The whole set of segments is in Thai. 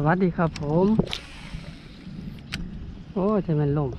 สวัสดีครับผม โอ้จะเป็นลม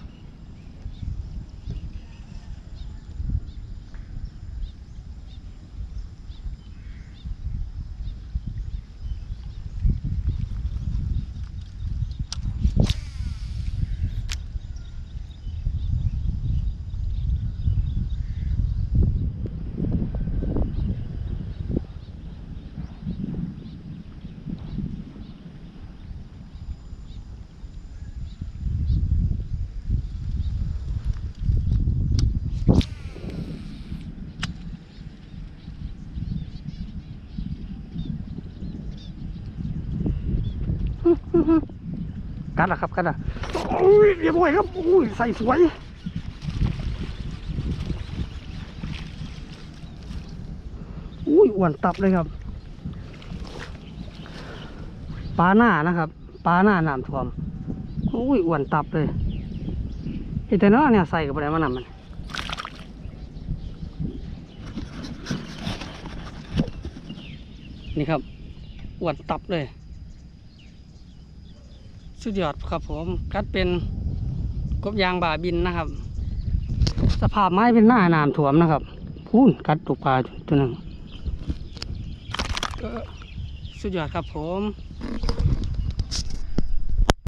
กัดละครับกัดละโอ้ยเรียบร้อยครับโอ้ยใส่สวยอุ้ยอ้วนตับเลยครับปลาหน้านะครับปลาหน้าน้ำท่วมอุ้ยอ้วนตับเลยเห็นแต่นาะเนี่ยใส่กับอะไรมานำมันนี่ครับอ้วนตับเลย สุดยอดครับผมกัดเป็นกบยางบ่าบินนะครับ สภาพไม้เป็นหน้าน้ำถ่วมนะครับ พูนกัดตุกปลาตัวหนึ่งสุดยอดครับผม